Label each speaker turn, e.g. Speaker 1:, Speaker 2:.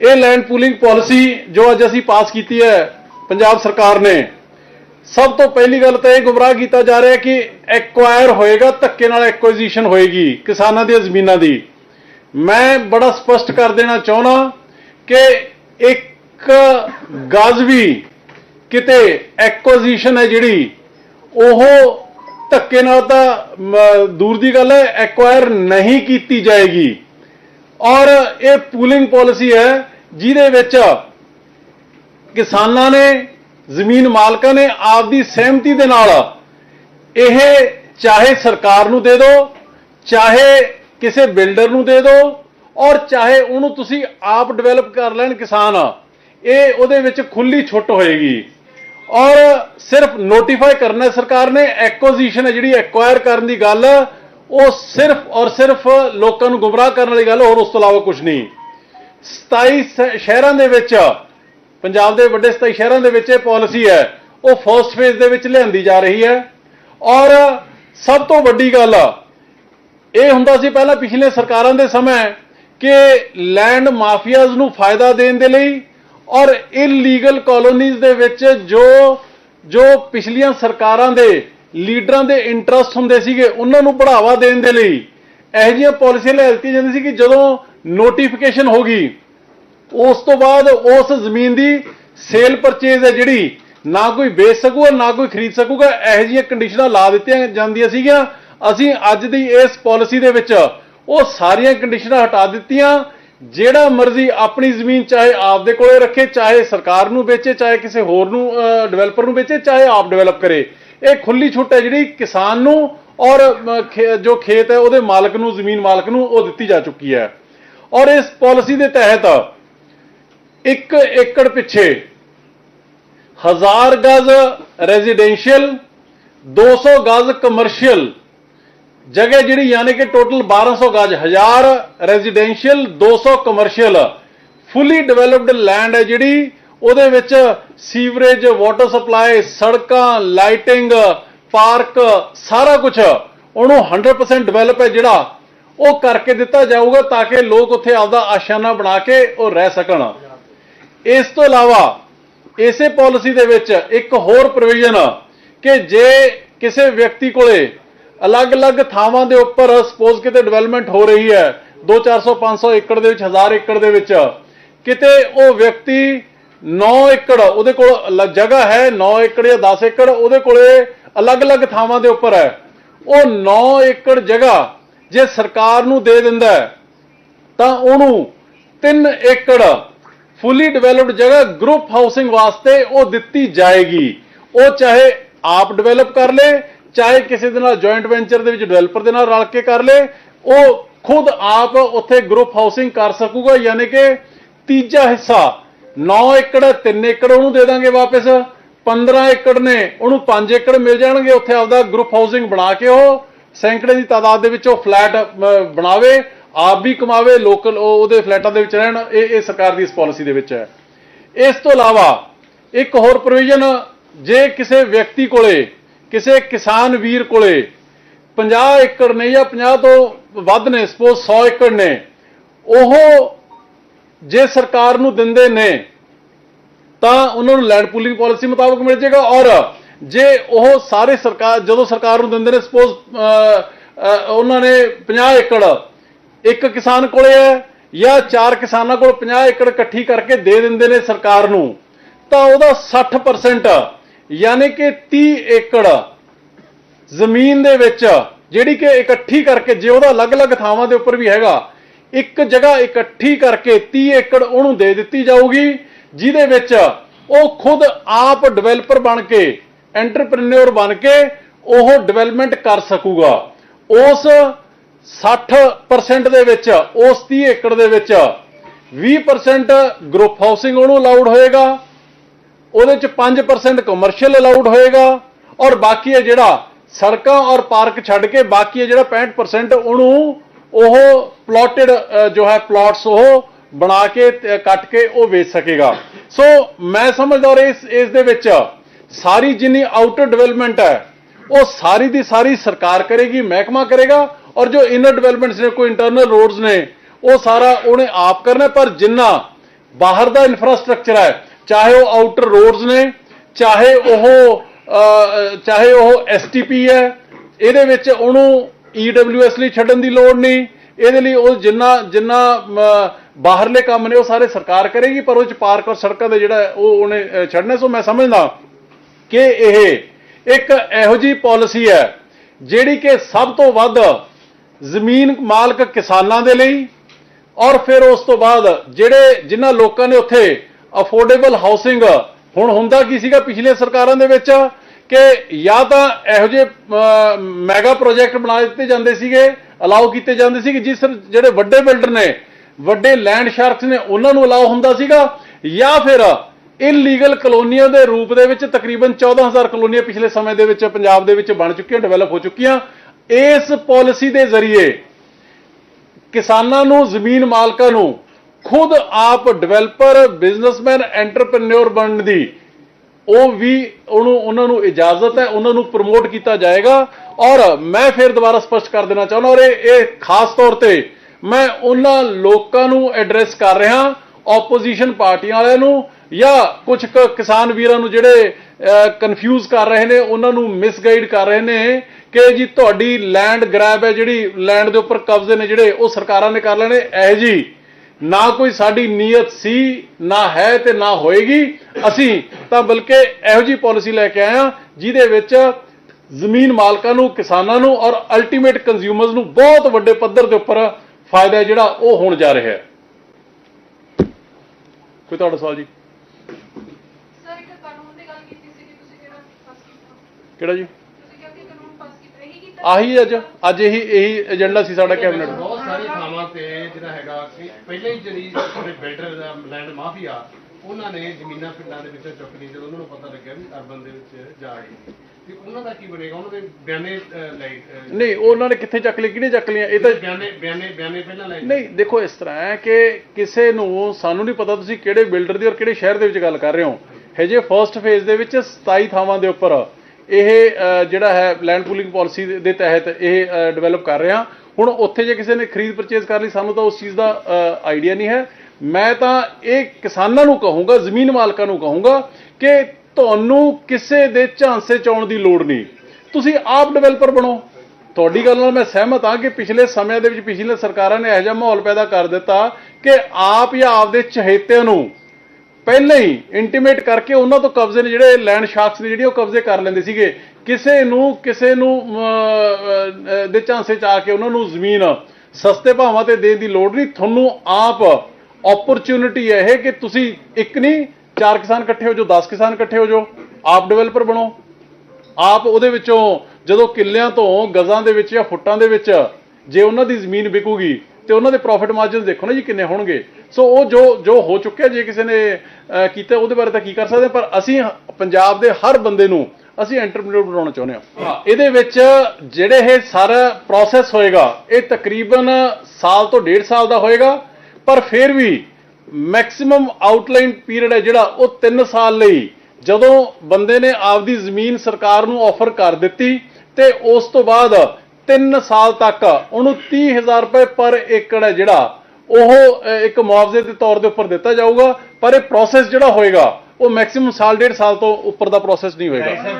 Speaker 1: ਇਹ land pooling policy ਜੋ ਅੱਜ ਅਸੀਂ ਪਾਸ ਕੀਤੀ ਹੈ ਪੰਜਾਬ ਸਰਕਾਰ ਨੇ, ਸਭ ਤੋਂ ਪਹਿਲੀ ਗੱਲ ਤਾਂ ਇਹ ਗੁੰਮਰਾਹ ਕੀਤਾ ਜਾ ਰਿਹਾ ਕਿ ਐਕਵਾਇਰ ਹੋਏਗਾ, ਧੱਕੇ ਨਾਲ ਐਕੁਜੀਸ਼ਨ ਹੋਏਗੀ ਕਿਸਾਨਾਂ ਦੀਆਂ ਜ਼ਮੀਨਾਂ ਦੀ। ਮੈਂ ਬੜਾ ਸਪਸ਼ਟ ਕਰ ਦੇਣਾ ਚਾਹੁੰਦਾ ਕਿ ਇੱਕ ਗਜ਼ ਵੀ ਕਿਤੇ ਐਕੁਜੀਸ਼ਨ ਹੈ ਜਿਹੜੀ, ਉਹ ਧੱਕੇ ਨਾਲ ਤਾਂ ਦੂਰ ਦੀ ਗੱਲ ਹੈ ਐਕਵਾਇਰ ਨਹੀਂ ਕੀਤੀ ਜਾਏਗੀ। ਔਰ ਇਹ ਪੂਲਿੰਗ ਪਾਲਿਸੀ ਹੈ, ਜਿਹਦੇ ਵਿੱਚ ਕਿਸਾਨਾਂ ਨੇ, ਜ਼ਮੀਨ ਮਾਲਕਾਂ ਨੇ ਆਪਦੀ ਸਹਿਮਤੀ ਦੇ ਨਾਲ ਇਹ ਚਾਹੇ ਸਰਕਾਰ ਨੂੰ ਦੇ ਦਿਓ ਚਾਹੇ ਕਿਸੇ ਬਿਲਡਰ ਨੂੰ ਦੇ ਦਿਓ ਔਰ ਚਾਹੇ ਉਹਨੂੰ ਤੁਸੀਂ ਆਪ ਡਿਵੈਲਪ ਕਰ ਲੈਣ ਕਿਸਾਨ, ਇਹ ਉਹਦੇ ਵਿੱਚ ਖੁੱਲੀ ਛੁੱਟ ਹੋਏਗੀ। ਔਰ ਸਿਰਫ ਨੋਟੀਫਾਈ ਕਰਨਾ ਸਰਕਾਰ ਨੇ ਐਕੁਜੀਸ਼ਨ ਹੈ ਜਿਹੜੀ ਐਕਵਾਇਰ ਕਰਨ ਦੀ ਗੱਲ ਉਹ ਸਿਰਫ ਔਰ ਸਿਰਫ ਲੋਕਾਂ ਨੂੰ ਗੁੰਮਰਾਹ ਕਰਨ ਵਾਲੀ ਗੱਲ, ਹੋਰ ਉਸ ਤੋਂ ਇਲਾਵਾ ਕੁਝ ਨਹੀਂ। 27 ਸ- ਸ਼ਹਿਰਾਂ ਦੇ ਵਿੱਚ, ਪੰਜਾਬ ਦੇ ਵੱਡੇ 27 ਸ਼ਹਿਰਾਂ ਦੇ ਵਿੱਚ ਇਹ ਪਾਲਿਸੀ ਹੈ। ਉਹ ਫਰਸਟ ਫੇਜ਼ ਦੇ ਵਿੱਚ ਲਿਆਂਦੀ ਜਾ ਰਹੀ ਹੈ। ਔਰ ਸਭ ਤੋਂ ਵੱਡੀ ਗੱਲ, ਇਹ ਹੁੰਦਾ ਸੀ ਪਹਿਲਾਂ ਪਿਛਲੇ ਸਰਕਾਰਾਂ ਦੇ ਸਮੇਂ ਕਿ ਲੈਂਡ ਮਾਫੀਆਜ਼ ਨੂੰ ਫਾਇਦਾ ਦੇਣ ਦੇ ਲਈ ਔਰ ਇਲੀਗਲ ਕਾਲੋਨੀਜ਼ ਦੇ ਵਿੱਚ ਜੋ ਜੋ ਪਿਛਲੀਆਂ ਸਰਕਾਰਾਂ ਦੇ ਲੀਡਰਾਂ ਦੇ ਇੰਟਰਸਟ ਹੁੰਦੇ ਸੀਗੇ, ਉਹਨਾਂ ਨੂੰ ਬੜਾਵਾ ਦੇਣ ਦੇ ਲਈ। ਇਹੋ ਜਿਹੀਆਂ ਪਾਲਿਸੀਆਂ ਲੈ ਦਿੱਤੀਆਂ ਜਾਂਦੀ ਸੀ ਕਿ ਜਦੋਂ ਨੋਟੀਫਿਕੇਸ਼ਨ ਹੋ ਗਈ, ਉਸ ਤੋਂ ਬਾਅਦ ਉਸ ਜ਼ਮੀਨ ਦੀ ਸੇਲ ਪਰਚੇਜ਼ ਹੈ ਜਿਹੜੀ, ਨਾ ਕੋਈ ਵੇਚ ਸਕੂਗਾ, ਨਾ ਕੋਈ ਖਰੀਦ ਸਕੂਗਾ, ਇਹੋ ਜਿਹੀਆਂ ਕੰਡੀਸ਼ਨਾਂ ਲਾ ਦਿੱਤੀਆਂ ਜਾਂਦੀਆਂ ਸੀਗੀਆਂ। ਅਸੀਂ ਅੱਜ ਦੀ ਇਸ ਪਾਲਿਸੀ ਦੇ ਵਿੱਚ ਉਹ ਸਾਰੀਆਂ ਕੰਡੀਸ਼ਨਾਂ ਹਟਾ ਦਿੱਤੀਆਂ। ਜਿਹੜਾ ਮਰਜ਼ੀ ਆਪਣੀ ਜ਼ਮੀਨ ਚਾਹੇ ਆਪ ਦੇ ਕੋਲੇ ਰੱਖੇ, ਚਾਹੇ ਸਰਕਾਰ ਨੂੰ ਵੇਚੇ, ਚਾਹੇ ਕਿਸੇ ਹੋਰ ਨੂੰ ਡਿਵੈਲਪਰ ਨੂੰ ਵੇਚੇ, ਚਾਹੇ ਆਪ ਡਿਵੈਲਪ ਕਰੇ। ਇਹ ਖੁੱਲੀ ਛੁੱਟ ਹੈ ਜਿਹੜੀ ਕਿਸਾਨ ਨੂੰ ਔਰ ਖੇ- ਜੋ ਖੇਤ ਹੈ, ਉਹਦੇ ਮਾਲਕ ਨੂੰ, ਜ਼ਮੀਨ ਮਾਲਕ ਨੂੰ ਉਹ ਦਿੱਤੀ ਜਾ ਚੁੱਕੀ ਹੈ। ਔਰ ਇਸ ਪਾਲਿਸੀ ਦੇ ਤਹਿਤ ਇੱਕ ਏਕੜ ਪਿੱਛੇ 1000 ਗਜ਼ ਰੈਜ਼ੀਡੈਂਸ਼ੀਅਲ 200 ਗਜ਼ ਕਮਰਸ਼ੀਅਲ ਜਗ੍ਹਾ ਜਿਹੜੀ, ਯਾਨੀ ਕਿ ਟੋਟਲ 1200 ਗਜ਼ 1000 residential 200 commercial, fully developed land ਹੈ ਜਿਹੜੀ ਉਹਦੇ ਵਿੱਚ ਸੀਵਰੇਜ ਵਾਟਰ ਸਪਲਾਈ ਸੜਕਾਂ ਲਾਈਟਿੰਗ ਪਾਰਕ ਸਾਰਾ ਕੁਝ ਉਹਨੂੰ 100% ਡਿਵੈਲਪ ਹੈ ਜਿਹੜਾ ਉਹ ਕਰਕੇ ਦਿੱਤਾ ਜਾਊਗਾ ਤਾਂ ਕਿ ਲੋਕ ਉੱਥੇ ਆਪਦਾ ਆਸ਼ਾਨਾ ਬਣਾ ਕੇ ਉਹ ਰਹਿ ਸਕਣ। ਇਸ ਤੋਂ ਇਲਾਵਾ ਇਸੇ ਪਾਲਿਸੀ ਦੇ ਵਿੱਚ ਇੱਕ ਹੋਰ ਪ੍ਰੋਵੀਜ਼ਨ ਕਿ ਜੇ ਕਿਸੇ ਵਿਅਕਤੀ ਕੋਲੇ ਅਲੱਗ-ਅਲੱਗ ਥਾਵਾਂ ਦੇ ਉੱਪਰ ਸਪੋਜ਼ ਕਿਤੇ ਡਿਵੈਲਪਮੈਂਟ ਹੋ ਰਹੀ ਹੈ 2 400 500 ਏਕੜ ਦੇ ਵਿੱਚ 1000 ਏਕੜ ਦੇ ਵਿੱਚ, ਕਿਤੇ ਉਹ ਵਿਅਕਤੀ 9 ਏਕੜ, ਉਹਦੇ ਕੋਲ ਲ- ਜਗ੍ਹਾ ਹੈ 9 ਏਕੜ ਜਾਂ 10 ਏਕੜ, ਉਹਦੇ ਕੋਲੇ ਅਲੱਗ-ਅਲੱਗ ਥਾਵਾਂ ਦੇ ਉੱਪਰ ਹੈ। ਉਹ 9 ਏਕੜ ਜਗ੍ਹਾ ਜੇ ਸਰਕਾਰ ਨੂੰ ਦੇ ਦਿੰਦਾ ਤਾਂ ਉਹਨੂੰ 3 ਏਕੜ ਫੁੱਲੀ ਡਿਵੈਲਪਡ ਜਗ੍ਹਾ ਗਰੁੱਪ ਹਾਊਸਿੰਗ ਵਾਸਤੇ ਉਹ ਦਿੱਤੀ ਜਾਏਗੀ। ਉਹ ਚਾਹੇ ਆਪ ਡਿਵੈਲਪ ਕਰ ਲੇ, ਚਾਹੇ ਕਿਸੇ ਦੇ ਨਾਲ ਜੁਆਇੰਟ ਵੈਂਚਰ ਦੇ ਵਿੱਚ ਡਿਵੈਲਪਰ ਦੇ ਨਾਲ ਰਲ ਕੇ ਕਰ ਲੇ, ਉਹ ਖੁਦ ਆਪ ਉੱਥੇ ਗਰੁੱਪ ਹਾਊਸਿੰਗ ਕਰ ਸਕੂਗਾ, ਯਾਨੀ ਕਿ ਤੀਜਾ ਹਿੱਸਾ 9 ਏਕੜ 3 ਏਕੜ ਉਹਨੂੰ ਦੇ ਦਾਂਗੇ ਵਾਪਸ। 15 ਏਕੜ ਨੇ, ਉਹਨੂੰ 5 ਏਕੜ ਮਿਲ ਜਾਣਗੇ। ਉੱਥੇ ਆਪਦਾ ਗਰੁੱਪ ਹਾਊਸਿੰਗ ਬਣਾ ਕੇ ਉਹ ਸੈਂਕੜੇ ਦੀ ਤਾਦਾਦ ਦੇ ਵਿੱਚ ਉਹ ਫਲੈਟ ਬਣਾਵੇ, ਆਪ ਵੀ ਕਮਾਵੇ ਲੋਕਲ ਉਹਦੇ ਫਲੈਟਾਂ ਦੇ ਵਿੱਚ ਰਹਿਣ। ਇਹ ਇਹ ਸਰਕਾਰ ਦੀ ਇਸ ਪਾਲਿਸੀ ਦੇ ਵਿੱਚ ਹੈ। ਇਸ ਤੋਂ ਇਲਾਵਾ ਇੱਕ ਹੋਰ ਪ੍ਰੋਵੀਜ਼ਨ ਜੇ ਕਿਸੇ ਵਿਅਕਤੀ ਕੋਲੇ, ਕਿਸੇ ਕਿਸਾਨ ਵੀਰ ਕੋਲੇ 50 ਏਕੜ ਨੇ ਜਾਂ 50 ਤੋਂ ਵੱਧ ਨੇ ਸਪੋਜ਼ 100 ਏਕੜ ਨੇ, ਉਹ ਜੇ ਸਰਕਾਰ ਨੂੰ ਦਿੰਦੇ ਨੇ, ਤਾਂ ਉਹਨਾਂ ਨੂੰ ਲੈਂਡ ਪੂਲਿੰਗ ਪਾਲਿਸੀ ਮੁਤਾਬਕ ਮਿਲ ਜਾਏਗਾ ਔਰ ਜੇ ਉਹ ਸਾਰੇ ਸਰਕਾਰ, ਜਦੋਂ ਸਰਕਾਰ ਨੂੰ ਦਿੰਦੇ ਨੇ ਸਪੋਜ਼ ਉਹਨਾਂ ਨੇ 50 ਏਕੜ, ਇੱਕ ਕਿਸਾਨ ਕੋਲੇ ਹੈ ਜਾਂ ਚਾਰ ਕਿਸਾਨਾਂ ਕੋਲ 50 ਏਕੜ ਇਕੱਠੀ ਕਰਕੇ ਦੇ ਦਿੰਦੇ ਨੇ ਸਰਕਾਰ ਨੂੰ, ਤਾਂ ਉਹਦਾ 60% ਯਾਨੀ ਕਿ 30 ਏਕੜ ਜ਼ਮੀਨ ਦੇ ਵਿੱਚ, ਜਿਹੜੀ ਕਿ ਇਕੱਠੀ ਕਰਕੇ, ਜੇ ਉਹਦਾ ਅਲੱਗ-ਅਲੱਗ ਥਾਵਾਂ ਦੇ ਉੱਪਰ ਵੀ ਹੈਗਾ ਇੱਕ ਜਗ੍ਹਾ ਇਕੱਠੀ ਕਰਕੇ 30 ਏਕੜ ਉਹਨੂੰ ਦੇ ਦਿੱਤੀ ਜਾਊਗੀ, ਜਿਹਦੇ ਵਿੱਚ ਉਹ ਖੁਦ ਆਪ ਡਿਵੈਲਪਰ ਬਣ ਕੇ ਐਂਟਰਪ੍ਰੀਨਿਓਰ ਬਣ ਕੇ ਉਹ ਡਿਵੈਲਪਮੈਂਟ ਕਰ ਸਕੂਗਾ। ਉਸ 60% ਦੇ ਵਿੱਚ, ਉਸ 30 ਏਕੜ ਦੇ ਵਿੱਚ 20% ਗਰੁੱਪ ਹਾਊਸਿੰਗ ਉਹਨੂੰ ਅਲਾਉਡ ਹੋਏਗਾ, ਉਹਦੇ ਚ 5% ਕਮਰਸ਼ੀਅਲ ਅਲਾਉਡ ਹੋਏਗਾ, ਔਰ ਬਾਕੀ ਹੈ ਜਿਹੜਾ ਸੜਕਾਂ ਔਰ ਪਾਰਕ ਛੱਡ ਕੇ ਬਾਕੀ ਹੈ ਜਿਹੜਾ 65% ਉਹਨੂੰ ਉਹ ਪਲਾਟਡ ਜੋ ਹੈ ਪਲਾਟਸ ਉਹ ਬਣਾ ਕੇ ਕੱਟ ਕੇ ਉਹ ਵੇਚ ਸਕੇਗਾ। ਸੋ ਮੈਂ ਸਮਝਦਾ ਔਰ ਇਸ ਇਸ ਦੇ ਵਿੱਚ ਸਾਰੀ ਜਿੰਨੀ ਆਊਟਰ ਡਿਵੈਲਪਮੈਂਟ ਹੈ, ਉਹ ਸਾਰੀ ਦੀ ਸਾਰੀ ਸਰਕਾਰ ਕਰੇਗੀ, ਮਹਿਕਮਾ ਕਰੇਗਾ ਔਰ ਜੋ ਇਨਰ ਡਿਵੈਲਪਮੈਂਟਸ ਨੇ, ਕੋਈ ਇੰਟਰਨਲ ਰੋਡਸ ਨੇ, ਉਹ ਸਾਰਾ ਉਹਨੇ ਆਪ ਕਰਨਾ ਪਰ ਜਿੰਨਾ ਬਾਹਰ ਦਾ ਇਨਫਰਾਸਟ੍ਰਕਚਰ ਹੈ, ਚਾਹੇ ਉਹ ਆਊਟਰ ਰੋਡਸ ਨੇ, ਚਾਹੇ ਉਹ ਚਾਹੇ ਉਹ ਐਸਟੀਪੀ ਹੈ, ਇਹਦੇ ਵਿੱਚ ਉਹਨੂੰ ਈਡਬਲਯੂਐਸ ਲਈ ਛੱਡਣ ਦੀ ਲੋੜ ਨਹੀਂ। ਇਹਦੇ ਲਈ ਉਹ ਜਿੰਨਾ ਜਿੰਨਾ ਬਾਹਰਲੇ ਕੰਮ ਨੇ ਉਹ ਸਾਰੇ ਸਰਕਾਰ ਕਰੇਗੀ ਪਰ ਉਹ ਚ ਪਾਰਕ ਔਰ ਸੜਕਾਂ ਦੇ ਜਿਹੜਾ ਉਹ ਉਹਨੇ ਅਹ, ਛੱਡਣਾ ਸੋ ਮੈਂ ਸਮਝਦਾ ਕਿ ਇਹ ਇੱਕ ਇਹੋ ਜੀ ਪਾਲਿਸੀ ਹੈ ਜਿਹੜੀ ਕਿ ਸਭ ਤੋਂ ਵੱਧ ਜ਼ਮੀਨ ਮਾਲਕ ਕਿਸਾਨਾਂ ਦੇ ਲਈ ਔਰ ਫਿਰ ਉਸ ਤੋਂ ਬਾਅਦ ਜਿਹੜੇ ਜਿਨ੍ਹਾਂ ਲੋਕਾਂ ਨੇ ਉੱਥੇ ਅਫੋਰਡੇਬਲ ਹਾਊਸਿੰਗ ਹੁਣ ਹੁੰਦਾ ਕੀ ਸੀਗਾ ਪਿਛਲੇ ਸਰਕਾਰਾਂ ਦੇ ਵਿੱਚ? ਕਿ ਜਾਂ ਤਾਂ ਇਹੋ ਜਿਹੇ ਮੈਗਾ ਪ੍ਰੋਜੈਕਟ ਬਣਾ ਦਿੱਤੇ ਜਾਂਦੇ ਸੀਗੇ ਅਲਾਉ ਕੀਤੇ ਜਾਂਦੇ ਸੀ ਕਿ ਜਿਸ ਜਿਹੜੇ ਵੱਡੇ ਬਿਲਡਰ ਨੇ, ਵੱਡੇ ਲੈਂਡ ਸ਼ਾਰਕਸ ਨੇ, ਉਹਨਾਂ ਨੂੰ ਅਲਾਉ ਹੁੰਦਾ ਸੀਗਾ, ਜਾਂ ਫਿਰ ਇਲੀਗਲ ਕਲੋਨੀਆਂ ਦੇ ਰੂਪ ਦੇ ਵਿੱਚ ਤਕਰੀਬਨ 14000 ਕਲੋਨੀਆਂ ਪਿਛਲੇ ਸਮੇਂ ਦੇ ਵਿੱਚ ਪੰਜਾਬ ਦੇ ਵਿੱਚ ਬਣ ਚੁੱਕੀਆਂ ਡਿਵੈਲਪ ਹੋ ਚੁੱਕੀਆਂ। ਇਸ ਪਾਲਿਸੀ ਦੇ ਜ਼ਰੀਏ ਕਿਸਾਨਾਂ ਨੂੰ, ਜ਼ਮੀਨ ਮਾਲਕਾਂ ਨੂੰ ਖੁਦ ਆਪ ਡਿਵੈਲਪਰ ਬਿਜ਼ਨਸਮੈਨ ਐਂਟਰਪ੍ਰੈਨਿਓਰ ਬਣਨ ਦੀ ਉਹ ਵੀ ਉਹਨੂੰ, ਉਹਨਾਂ ਨੂੰ ਇਜਾਜ਼ਤ ਹੈ, ਉਹਨਾਂ ਨੂੰ ਪ੍ਰਮੋਟ ਕੀਤਾ ਜਾਏਗਾ। ਔਰ ਮੈਂ ਫਿਰ ਦੁਬਾਰਾ ਸਪਸ਼ਟ ਕਰ ਦੇਣਾ ਚਾਹੁੰਦਾ ਔਰ ਇਹ ਖਾਸ ਤੌਰ ਤੇ ਮੈਂ ਉਹਨਾਂ ਲੋਕਾਂ ਨੂੰ ਐਡਰੈਸ ਕਰ ਰਿਹਾ ਆਪੋਜੀਸ਼ਨ ਪਾਰਟੀਆਂ ਵਾਲਿਆਂ ਨੂੰ ਜਾਂ ਕੁਝ ਕੁ ਕਿਸਾਨ ਵੀਰਾਂ ਨੂੰ ਜਿਹੜੇ ਕਨਫਿਊਜ਼ ਕਰ ਰਹੇ ਨੇ, ਉਹਨਾਂ ਨੂੰ ਮਿਸਗਾਈਡ ਕਰ ਰਹੇ ਨੇ ਕਿ ਜੀ ਤੁਹਾਡੀ ਲੈਂਡ ਗ੍ਰੈਬ ਹੈ, ਜਿਹੜੀ ਲੈਂਡ ਦੇ ਉੱਪਰ ਕਬਜ਼ੇ ਨੇ ਜਿਹੜੇ, ਉਹ ਸਰਕਾਰਾਂ ਨੇ ਕਰ ਲੈਣੇ। ਐ ਜੀ ਨਾ ਕੋਈ ਸਾਡੀ ਨੀਅਤ ਸੀ ਨਾ ਹੈ ਤੇ ਨਾ ਹੋਏਗੀ। ਅਸੀਂ ਤਾਂ ਬਲਕਿ ਇਹੋ ਜੀ ਪਾਲਿਸੀ ਲੈ ਕੇ ਆਏ ਹਾਂ ਜਿਹਦੇ ਵਿੱਚ ਜ਼ਮੀਨ ਮਾਲਕਾਂ ਨੂੰ ਕਿਸਾਨਾਂ ਨੂੰ ਔਰ ਅਲਟੀਮੇਟ ਕੰਜ਼ਿਊਮਰਸ ਨੂੰ ਬਹੁਤ ਵੱਡੇ ਪੱਧਰ ਦੇ ਉੱਪਰ ਫਾਇਦਾ ਜਿਹੜਾ ਉਹ ਹੋਣ ਜਾ ਰਿਹਾ ਹੈ। ਕੋਈ ਤੁਹਾਡਾ ਸਵਾਲ ਜੀ?
Speaker 2: ਸਰ ਇੱਕ ਕਾਨੂੰਨ ਦੀ ਗੱਲ ਕੀਤੀ ਸੀ ਕਿ ਤੁਸੀਂ ਕਿਹੜਾ ਪਾਸ ਕੀਤਾ?
Speaker 1: ਕਿਹੜਾ ਜੀ?
Speaker 2: ਤੁਸੀਂ ਕਿਹਾ ਕਿ ਕਾਨੂੰਨ ਪਾਸ ਕੀਤਾ ਇਹੀ ਕੀਤਾ
Speaker 1: ਆਹੀ ਅੱਜ ਅੱਜ ਇਹੀ ਇਹੀ ਏਜੰਡਾ ਸੀ ਸਾਡਾ ਕੈਬਨਿਟ ਦਾ।
Speaker 3: ਬਹੁਤ ਸਾਰੀ ਥਾਵਾਂ ਤੇ ਜਿਹੜਾ ਹੈਗਾ ਕਿ ਪਹਿਲਾਂ ਹੀ ਜਿਹੜੀ ਜਿਹੜੇ ਬਿਲਡਰ ਦਾ ਲੈਂਡ ਮਾਫੀਆ ਉਹਨਾਂ ਨੇ ਜ਼ਮੀਨਾਂ ਪਿੰਡਾਂ ਦੇ ਵਿੱਚੋਂ ਚੁੱਕ ਲਈ ਜਦੋਂ ਉਹਨਾਂ ਨੂੰ ਪਤਾ ਲੱਗਿਆ ਵੀ ਅਰਬਨ ਦੇ ਵਿੱਚ ਜਾ ਰਹੀ ਤੇ ਉਹਨਾਂ ਦਾ ਕੀ ਬਣੇਗਾ? ਉਹਨਾਂ ਦੇ ਬਿਆਨੇ ਲਈ
Speaker 1: ਨਹੀਂ ਉਹਨਾਂ ਨੇ ਕਿੱਥੇ ਚੱਕ ਲਈ ਕਿਹਨੇ ਚੱਕ ਲਈਆਂ? ਇਹ ਤਾਂ
Speaker 3: ਬਿਆਨੇ ਬਿਆਨੇ ਬਿਆਨੇ ਪਹਿਲਾਂ ਲੈ
Speaker 1: ਨਹੀਂ ਦੇਖੋ ਇਸ ਤਰ੍ਹਾਂ ਹੈ ਕਿ ਕਿਸੇ ਨੂੰ ਸਾਨੂੰ ਨਹੀਂ ਪਤਾ ਤੁਸੀਂ ਕਿਹੜੇ ਬਿਲਡਰ ਦੀ ਔਰ ਕਿਹੜੇ ਸ਼ਹਿਰ ਦੇ ਵਿੱਚ ਗੱਲ ਕਰ ਰਹੇ ਹੋ। ਹਜੇ ਫਰਸਟ ਫੇਜ਼ ਦੇ ਵਿੱਚ 27 ਥਾਵਾਂ ਦੇ ਉੱਪਰ ਇਹ ਜਿਹੜਾ ਹੈ ਲੈਂਡ ਪੂਲਿੰਗ ਪਾਲਿਸੀ ਦੇ ਤਹਿਤ ਇਹ ਡਿਵੈਲਪ ਕਰ ਰਹੇ ਹਾਂ। ਹੁਣ ਉੱਥੇ ਜੇ ਕਿਸੇ ਨੇ ਖਰੀਦ ਪਰਚੇਜ਼ ਕਰ ਲਈ, ਸਾਨੂੰ ਤਾਂ ਉਸ ਚੀਜ਼ ਦਾ ਆਈਡੀਆ ਨਹੀਂ ਹੈ। ਮੈਂ ਤਾਂ ਇਹ ਕਿਸਾਨਾਂ ਨੂੰ ਕਹੂੰਗਾ, ਜ਼ਮੀਨ ਮਾਲਕਾਂ ਨੂੰ ਕਹੂੰਗਾ ਕਿ ਤੁਹਾਨੂੰ ਕਿਸੇ ਦੇ ਝਾਂਸੇ ਚਾਉਣ ਦੀ ਲੋੜ ਨਹੀਂ। ਤੁਸੀਂ ਆਪ ਡਿਵੈਲਪਰ ਬਣੋ। ਤੁਹਾਡੀ ਗੱਲ ਨਾਲ ਮੈਂ ਸਹਿਮਤ ਹਾਂ ਕਿ ਪਿਛਲੇ ਸਮਿਆਂ ਦੇ ਵਿੱਚ ਪਿਛਲੇ ਸਰਕਾਰਾਂ ਨੇ ਇਹੋ ਜਿਹਾ ਮਾਹੌਲ ਪੈਦਾ ਕਰ ਦਿੱਤਾ ਕਿ ਆਪ ਜਾਂ ਆਪਦੇ ਚਹੇਤਿਆਂ ਨੂੰ ਪਹਿਲਾਂ ਹੀ ਇੰਟੀਮੇਟ ਕਰਕੇ ਉਹਨਾਂ ਤੋਂ ਕਬਜ਼ੇ ਨੇ ਜਿਹੜੇ ਲੈਂਡ ਸ਼ਾਰਕਸ ਨੇ ਜਿਹੜੀ ਉਹ ਕਬਜ਼ੇ ਕਰ ਲੈਂਦੇ ਸੀਗੇ। ਕਿਸੇ ਨੂੰ ਕਿਸੇ ਨੂੰ ਦੇ ਝਾਂਸੇ ਚ ਆ ਕੇ ਉਹਨਾਂ ਨੂੰ ਜ਼ਮੀਨ ਸਸਤੇ ਭਾਵਾਂ ਤੇ ਦੇਣ ਦੀ ਲੋੜ ਨਹੀਂ। ਤੁਹਾਨੂੰ ਆਪ ਓਪਰਚ्युनिटी ਹੈ ਇਹ ਕਿ ਤੁਸੀਂ ਇੱਕ ਨਹੀਂ, ਚਾਰ ਕਿਸਾਨ ਇਕੱਠੇ ਹੋ ਜੋ 10 ਕਿਸਾਨ ਇਕੱਠੇ ਹੋ ਜੋ ਆਪ ਡਿਵੈਲਪਰ ਬਣੋ। ਆਪ ਉਹਦੇ ਵਿੱਚੋਂ ਜਦੋਂ ਕਿੱਲਿਆਂ ਤੋਂ ਗਜ਼ਾਂ ਦੇ ਵਿੱਚ ਜਾਂ ਫੁੱਟਾਂ ਦੇ ਵਿੱਚ ਜੇ ਉਹਨਾਂ ਦੀ ਜ਼ਮੀਨ ਵਿਕੂਗੀ ਤੇ ਉਹਨਾਂ ਦੇ ਪ੍ਰੋਫਿਟ ਮਾਰਜਨ ਦੇਖੋ ਨਾ ਜੀ ਕਿੰਨੇ ਹੋਣਗੇ। ਸੋ ਉਹ ਜੋ ਜੋ ਹੋ ਚੁੱਕਿਆ, ਜੇ ਕਿਸੇ ਨੇ ਕੀਤਾ, ਉਹਦੇ ਬਾਰੇ ਤਾਂ ਕੀ ਕਰ ਸਕਦੇ ਪਰ ਅਸੀਂ ਪੰਜਾਬ ਦੇ ਹਰ ਬੰਦੇ ਨੂੰ ਅਸੀਂ ਐਂਟਰਪ੍ਰੀਨਰ ਬਣਾਉਣਾ ਚਾਹੁੰਦੇ ਹਾਂ। ਇਹਦੇ ਵਿੱਚ ਜਿਹੜੇ ਇਹ ਸਾਰਾ ਪ੍ਰੋਸੈਸ ਹੋਏਗਾ ਇਹ ਤਕਰੀਬਨ ਸਾਲ ਤੋਂ ਡੇਢ ਸਾਲ ਦਾ ਹੋਏਗਾ ਪਰ ਫਿਰ ਵੀ ਮੈਕਸਿਮਮ ਆਊਟਲਾਈਨ ਪੀਰੀਅਡ ਹੈ ਜਿਹੜਾ ਉਹ 3 ਸਾਲ ਲਈ। ਜਦੋਂ ਬੰਦੇ ਨੇ ਆਪਦੀ ਜ਼ਮੀਨ ਸਰਕਾਰ ਨੂੰ ਆਫਰ ਕਰ ਦਿੱਤੀ ਤੇ ਉਸ ਤੋਂ ਬਾਅਦ 3 ਸਾਲ ਤੱਕ ਉਹਨੂੰ 30000 ਰੁਪਏ ਪਰ ਏਕੜ ਹੈ ਜਿਹੜਾ ਉਹ ਇੱਕ ਮੁਆਵਜ਼ੇ ਦੇ ਤੌਰ ਦੇ ਉੱਪਰ ਦਿੱਤਾ ਜਾਊਗਾ ਪਰ ਇਹ ਪ੍ਰੋਸੈਸ ਜਿਹੜਾ ਹੋਏਗਾ ਉਹ ਮੈਕਸਿਮਮ ਸਾਲ ਡੇਢ ਸਾਲ ਤੋਂ ਉੱਪਰ ਦਾ ਪ੍ਰੋਸੈਸ ਨਹੀਂ ਹੋਏਗਾ।